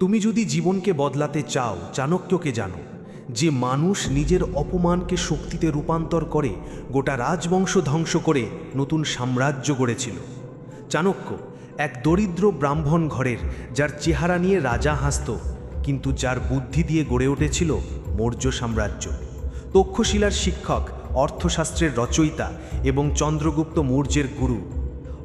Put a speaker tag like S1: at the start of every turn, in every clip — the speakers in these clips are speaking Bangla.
S1: তুমি যদি জীবনকে বদলাতে চাও, চাণক্যকে জানো। যে মানুষ নিজের অপমানকে শক্তিতে রূপান্তর করে, গোটা রাজবংশ ধ্বংস করে নতুন সাম্রাজ্য গড়েছিল। চাণক্য, এক দরিদ্র ব্রাহ্মণ ঘরের, যার চেহারা নিয়ে রাজা হাসত, কিন্তু যার বুদ্ধি দিয়ে গড়ে উঠেছিল মৌর্য সাম্রাজ্য। তক্ষশিলার শিক্ষক, অর্থশাস্ত্রের রচয়িতা এবং চন্দ্রগুপ্ত মৌর্যের গুরু।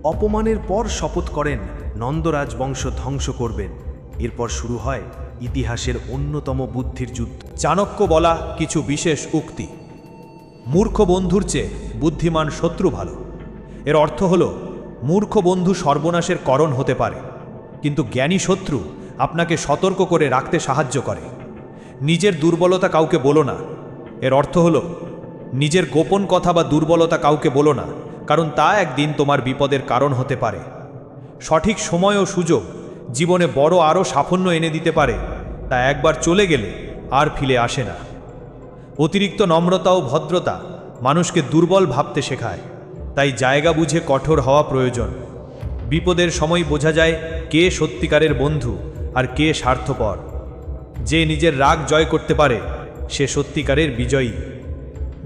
S1: অপমানের পর শপথ করেন, নন্দরাজ বংশ ধ্বংস করবেন। এরপর শুরু হয় ইতিহাসের অন্যতম বুদ্ধির যুদ্ধ।
S2: চাণক্য বলা কিছু বিশেষ উক্তি। মূর্খ বন্ধুর চেয়ে বুদ্ধিমান শত্রু ভালো। এর অর্থ হল, মূর্খ বন্ধু সর্বনাশের করণ হতে পারে, কিন্তু জ্ঞানী শত্রু আপনাকে সতর্ক করে রাখতে সাহায্য করে। নিজের দুর্বলতা কাউকে বলো না। এর অর্থ হল, নিজের গোপন কথা বা দুর্বলতা কাউকে বলো না, কারণ তা একদিন তোমার বিপদের কারণ হতে পারে। সঠিক সময় ও সুযোগ জীবনে বড় আরও সাফল্য এনে দিতে পারে, তা একবার চলে গেলে আর ফিরে আসে না। অতিরিক্ত নম্রতা ও ভদ্রতা মানুষকে দুর্বল ভাবতে শেখায়, তাই জায়গা বুঝে কঠোর হওয়া প্রয়োজন। বিপদের সময় বোঝা যায় কে সত্যিকারের বন্ধু আর কে স্বার্থপর। যে নিজের রাগ জয় করতে পারে, সে সত্যিকারের বিজয়ী।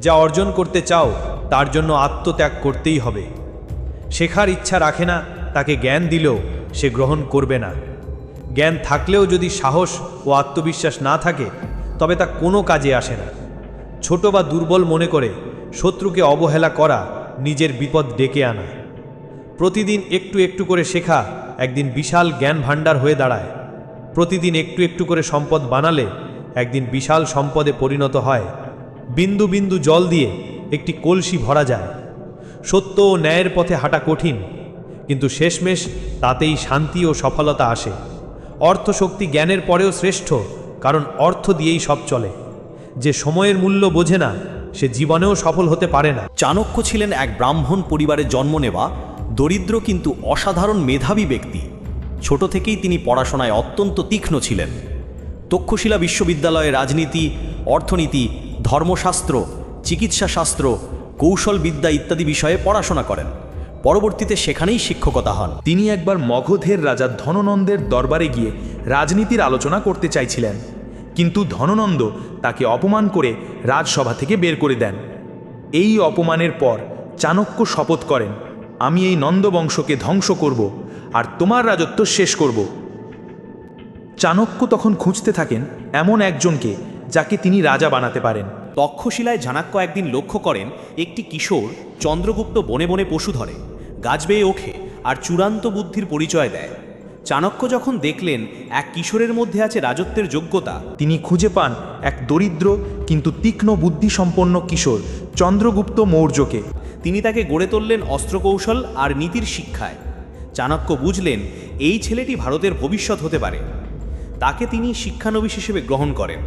S2: যা অর্জন করতে চাও, তার জন্য আত্মত্যাগ করতেই হবে। শেখার ইচ্ছা রাখে না, তাকে জ্ঞান দিলেও সে গ্রহণ করবে না। জ্ঞান থাকলেও যদি সাহস ও আত্মবিশ্বাস না থাকে, তবে তা কোনো কাজে আসে না। ছোট বা দুর্বল মনে করে শত্রুকে অবহেলা করা নিজের বিপদ ডেকে আনা। প্রতিদিন একটু একটু করে শেখা একদিন বিশাল জ্ঞান ভাণ্ডার হয়ে দাঁড়ায়। প্রতিদিন একটু একটু করে সম্পদ বানালে একদিন বিশাল সম্পদে পরিণত হয়। বিন্দু বিন্দু জল দিয়ে একটি কলসি ভরা যায়। সত্য ও ন্যায়ের পথে হাঁটা কঠিন। কিন্তু শেষমেশ তাতেই শান্তি ও সফলতা আসে। অর্থশক্তি জ্ঞানের পরেও শ্রেষ্ঠ, কারণ অর্থ দিয়েই সব চলে। যে সময়ের মূল্য বোঝে না, সে জীবনেও সফল হতে পারে না।
S3: চাণক্য ছিলেন এক ব্রাহ্মণ পরিবারে জন্ম নেওয়া, দরিদ্র কিন্তু অসাধারণ মেধাবী ব্যক্তি। ছোট থেকেই তিনি পড়াশোনায় অত্যন্ত তীক্ষ্ণ ছিলেন। তক্ষশিলা বিশ্ববিদ্যালয়ে রাজনীতি, অর্থনীতি, ধর্মশাস্ত্র, চিকিৎসাশাস্ত্র, কৌশলবিদ্যা ইত্যাদি বিষয়ে পড়াশোনা করেন। পরবর্তীতে সেখানেই শিক্ষকতা হন।
S4: তিনি একবার মগধের রাজা ধননন্দের দরবারে গিয়ে রাজনীতির আলোচনা করতে চাইছিলেন। কিন্তু ধননন্দ তাকে অপমান করে রাজসভা থেকে বের করে দেন। এই অপমানের পর চাণক্য শপথ করেন, আমি এই নন্দবংশকে ধ্বংস করব আর তোমার রাজত্ব শেষ করব। চাণক্য তখন খুঁজতে থাকেন এমন একজনকে যাকে তিনি রাজা বানাতে পারেন।
S3: তক্ষশিলায় জানাক্য একদিন লক্ষ্য করেন, একটি কিশোর চন্দ্রগুপ্ত বনে বনে পশু ধরে গাছ বেয়ে ওঠে আর চূড়ান্ত বুদ্ধির পরিচয় দেয়। চাণক্য যখন দেখলেন এক কিশোরের মধ্যে আছে রাজত্বের যোগ্যতা,
S4: তিনি খুঁজে পান এক দরিদ্র কিন্তু তীক্ষ্ণ বুদ্ধিসম্পন্ন কিশোর, চন্দ্রগুপ্ত মৌর্যকে।
S3: তিনি তাকে গড়ে তুললেন অস্ত্রকৌশল আর নীতির শিক্ষায়। চাণক্য বুঝলেন, এই ছেলেটি ভারতের ভবিষ্যৎ হতে পারে। তাকে তিনি শিক্ষানবিশ হিসেবে গ্রহণ করেন।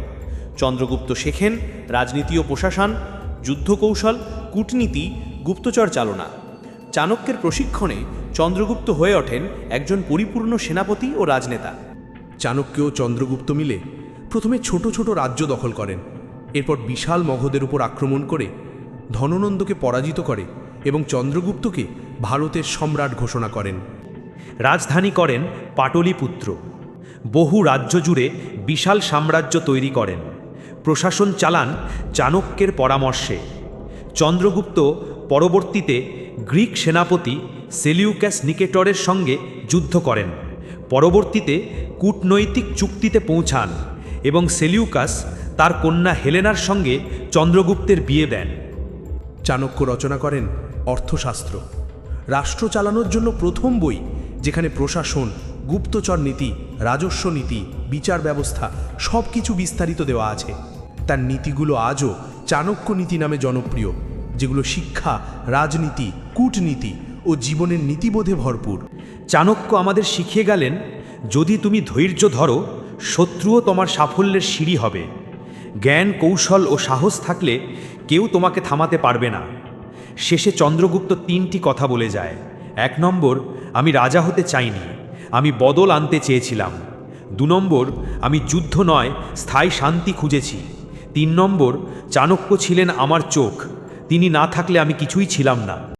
S3: চন্দ্রগুপ্ত শেখেন রাজনীতি ও প্রশাসন, যুদ্ধকৌশল, কূটনীতি, গুপ্তচর চালনা। চাণক্যের প্রশিক্ষণে চন্দ্রগুপ্ত হয়ে ওঠেন একজন পরিপূর্ণ সেনাপতি ও রাজনেতা।
S1: চাণক্য ও চন্দ্রগুপ্ত মিলে প্রথমে ছোট ছোট রাজ্য দখল করেন। এরপর বিশাল মগধের উপর আক্রমণ করে ধননন্দকে পরাজিত করে এবং চন্দ্রগুপ্তকে ভারতের সম্রাট ঘোষণা করেন।
S2: রাজধানী করেন পাটলিপুত্র। বহু রাজ্য জুড়ে বিশাল সাম্রাজ্য তৈরি করেন। প্রশাসন চালান চাণক্যের পরামর্শে। চন্দ্রগুপ্ত পরবর্তীতে গ্রিক সেনাপতি সেলিউক্যাস নিকেটরের সঙ্গে যুদ্ধ করেন। পরবর্তীতে কূটনৈতিক চুক্তিতে পৌঁছান এবং সেলিউকাস তার কন্যা হেলেনার সঙ্গে চন্দ্রগুপ্তের বিয়ে দেন।
S1: চাণক্য রচনা করেন অর্থশাস্ত্র। রাষ্ট্র চালানোর জন্য প্রথম বই, যেখানে প্রশাসন, গুপ্তচর নীতি, রাজস্ব নীতি, বিচার ব্যবস্থা সব কিছু বিস্তারিত দেওয়া আছে। তার নীতিগুলো আজও চাণক্য নীতি নামে জনপ্রিয়। যেগুলো শিক্ষা, রাজনীতি, কূটনীতি ও জীবনের নীতিবোধে ভরপুর।
S2: চাণক্য আমাদের শিখিয়ে গেলেন, যদি তুমি ধৈর্য ধরো, শত্রুও তোমার সাফল্যের সিঁড়ি হবে। জ্ঞান, কৌশল ও সাহস থাকলে কেউ তোমাকে থামাতে পারবে না। শেষে চন্দ্রগুপ্ত তিনটি কথা বলে যায়। এক নম্বর, আমি রাজা হতে চাইনি, আমি বদল আনতে চেয়েছিলাম। দু নম্বর, আমি যুদ্ধ নয়, স্থায়ী শান্তি খুঁজেছি। তিন নম্বর, চাণক্য ছিলেন আমার চোখ তিনি না থাকলে আমি কিছুই ছিলাম না।